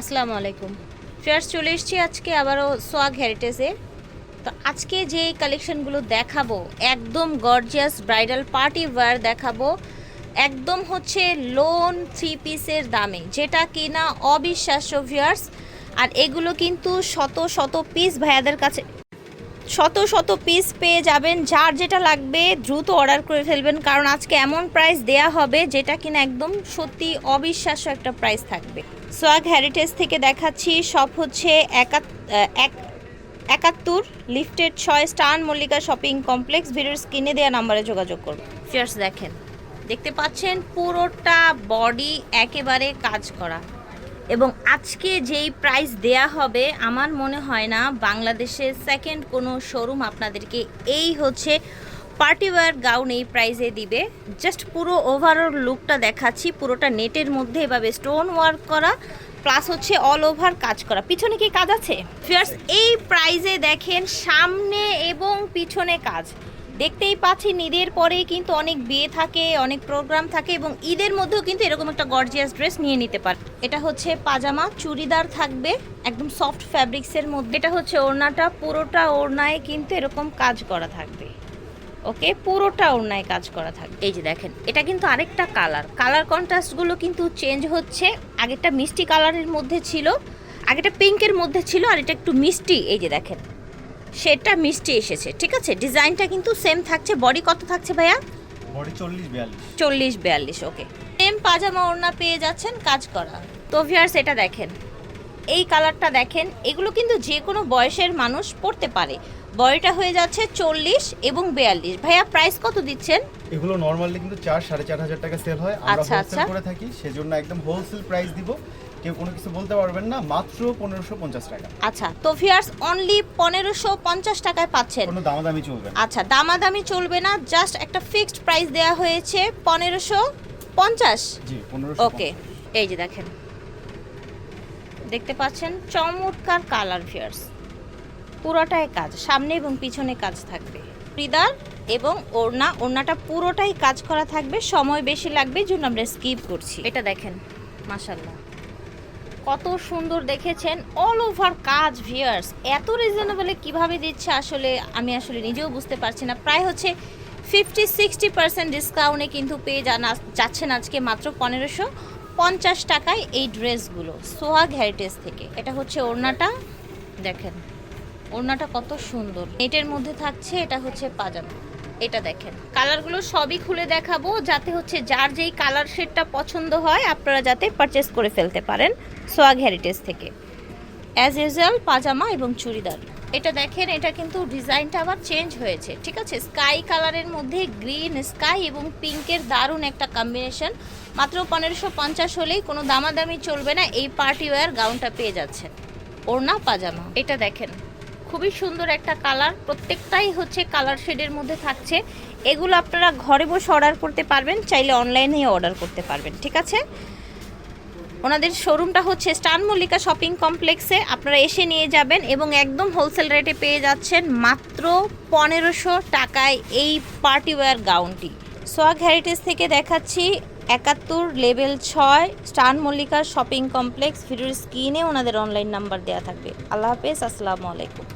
আসসালামু আলাইকুম। ফ্রেন্ডস চলে এসেছি আজকে আবারও সোয়াগ হেরিটেজে তো আজকে যে কালেকশনগুলো দেখাবো, একদম গর্জিয়াস ব্রাইডাল পার্টি ওয়্যার দেখাবো, একদম হচ্ছে লোন থ্রি পিসের দামে, যেটা কিনা অবিশ্বাস্য ভিয়ার্স আর এগুলো কিন্তু শত শত পিস ভাইয়াদের কাছে শত শত পিস পেয়ে যাবেন, যার যেটা লাগবে দ্রুত অর্ডার করে ফেলবেন, কারণ আজকে এমন প্রাইস দেয়া হবে যেটা কিনা একদম সত্যি অবিশ্বাস্য একটা প্রাইস থাকবে। সোয়াগ হ্যারিটেজ থেকে দেখাচ্ছি সব হচ্ছে এক- একাত্তর লিফটেড ছয় স্টান মল্লিকা শপিং কমপ্লেক্স ভিডিওর স্ক্রিনে দেওয়া নাম্বারে যোগাযোগ করুন। ফিয়ার্স দেখেন, দেখতে পাচ্ছেন পুরোটা বডি একেবারে কাজ করা। এবং আজকে যেই প্রাইস দেয়া হবে, আমার মনে হয় না বাংলাদেশের সেকেন্ড কোনো শোরুম আপনাদেরকে এই হচ্ছে পার্টি ওয়্যার গাউন এই প্রাইজে দিবে। জাস্ট পুরো ওভারঅল লুকটা দেখাচ্ছি, পুরোটা নেটের মধ্যে এভাবে স্টোন ওয়ার্ক করা প্লাস হচ্ছে অল ওভার কাজ করা। পিছনে কি কাজ আছে? ফিয়ার্স এই প্রাইজে দেখেন সামনে এবং পিছনে কাজ। দেখতেই পাচ্ছি ঈদের পরেই কিন্তু অনেক বিয়ে থাকে, অনেক প্রোগ্রাম থাকে এবং ঈদের মধ্যেও কিন্তু এরকম একটা গর্জিয়াস ড্রেস নিয়ে নিতে পারে এটা হচ্ছে পাজামা, চুড়িদার থাকবে, একদম সফট ফ্যাব্রিক্সের মধ্যে। এটা হচ্ছে ওড়নাটা, পুরোটা ওড়নায় কিন্তু এরকম কাজ করা থাকবে। ওকে পুরোটা ওড়নায় কাজ করা থাকবে। এই যে দেখেন, এটা কিন্তু আরেকটা কালার কালার কন্ট্রাস্টগুলো কিন্তু চেঞ্জ হচ্ছে। আগেরটা মিষ্টি কালারের মধ্যে ছিল আগেটা পিঙ্কের মধ্যে ছিল, আর এটা একটু মিষ্টি। এই যে দেখেন সেটা মিষ্টি এসেছে ঠিক আছে? ডিজাইনটা কিন্তু সেম থাকছে। বডি কত থাকছে ভাইয়া? বডি চল্লিশ বিয়াল্লিশ। চল্লিশ বিয়াল্লিশ ওকে সেম পাজামা ওড়না পেয়ে যাচ্ছেন কাজ করা। তো ভিয়ার্স এটা দেখেন। এই কালারটা দেখেন এগুলো কিন্তু যে কোনো বয়সের মানুষ পড়তে পারে। বডিটা হয়ে যাচ্ছে চল্লিশ এবং বিয়াল্লিশ। ভাইয়া প্রাইস কত দিচ্ছেন? এগুলো নর্মালি কিন্তু চার সাড়ে চার হাজার টাকা সেল হয়। আমরা আচ্ছা, হোলসেল আচ্ছা। করে থাকি সেজন্য একদম হোলসেল প্রাইস দিব। কেউ কোনো কিছু বলতে পারবেন না মাত্র পনেরোশো পঞ্চাশ টাকা। আচ্ছা তো ভিয়ার্স অনলি পনেরোশো পঞ্চাশ টাকায় পাচ্ছেন। কোনো দামাদামি চলবে না। আচ্ছা দামাদামি চলবে না জাস্ট একটা ফিক্সড প্রাইস দেওয়া হয়েছে পনেরোশো পঞ্চাশ। জি পনেরোশো ওকে এই যে দেখেন। দেখতে পাচ্ছেন চমৎকার কালার ফিয়ার্স পুরোটাই কাজ সামনে এবং পিছনে কাজ থাকবে। হৃদার এবং ওড়না ওড়নাটা পুরোটাই কাজ করা থাকবে সময় বেশি লাগবে জন্য আমরা স্কিপ করছি। এটা দেখেন মাশাল্লাহ কত সুন্দর দেখেছেন অল ওভার কাজ ভিয়ার্স এত রিজনেবলে কীভাবে দিচ্ছে আসলে আমি আসলে নিজেও বুঝতে পারছি না। প্রায় হচ্ছে ফিফটি সিক্সটি পার্সেন্ট ডিসকাউন্টে কিন্তু পেয়ে যাচ্ছেন আজকে মাত্র পনেরোশো পঞ্চাশ টাকায় এই ড্রেসগুলো সোহাগ হেরিটেজ থেকে। এটা হচ্ছে ওড়নাটা, দেখেন, ওড়নাটা কত সুন্দর। নেটের মধ্যে থাকছে, এটা হচ্ছে পাজামা। এটা দেখেন। কালারগুলো সবই খুলে দেখাবো, যাতে হচ্ছে যার যেই কালার শেডটা পছন্দ হয়, আপনারা যাতে পারচেস করে ফেলতে পারেন সোয়াগ হেরিটেজ থেকে। অ্যাজ ইউজুয়াল পাজামা এবং চুড়িদার। এটা দেখেন, এটা কিন্তু ডিজাইনটা আবার চেঞ্জ হয়েছে, ঠিক আছে? স্কাই কালারের মধ্যে গ্রিন স্কাই এবং পিঙ্কের দারুণ একটা কম্বিনেশন মাত্র পনেরোশো পঞ্চাশ হলেই কোনো দামাদামি চলবে না, এই পার্টি ওয়্যার গাউনটা পেয়ে যাচ্ছেন। ওড়না, পাজামা। এটা দেখেন খুবই সুন্দর একটা কালার প্রত্যেকটাই হচ্ছে কালার শেডের মধ্যে থাকছে। এগুলো আপনারা ঘরে বসে অর্ডার করতে পারবেন, চাইলে অনলাইনে অর্ডার করতে পারবেন, ঠিক আছে? ওনাদের শোরুমটা হচ্ছে স্টান মল্লিকা শপিং কমপ্লেক্সে আপনারা এসে নিয়ে যাবেন এবং একদম হোলসেল রেটে পেয়ে যাচ্ছেন মাত্র পনেরোশো টাকায় এই পার্টি ওয়্যার গাউনটি সোয়াগ হ্যারিটেজ থেকে দেখাচ্ছি, একাত্তর লেভেল ছয়, স্টান মল্লিকা শপিং কমপ্লেক্স ভিডিওর স্ক্রিনে ওনাদের অনলাইন নাম্বার দেওয়া থাকবে। আল্লাহ হাফেজ, আসসালামু আলাইকুম।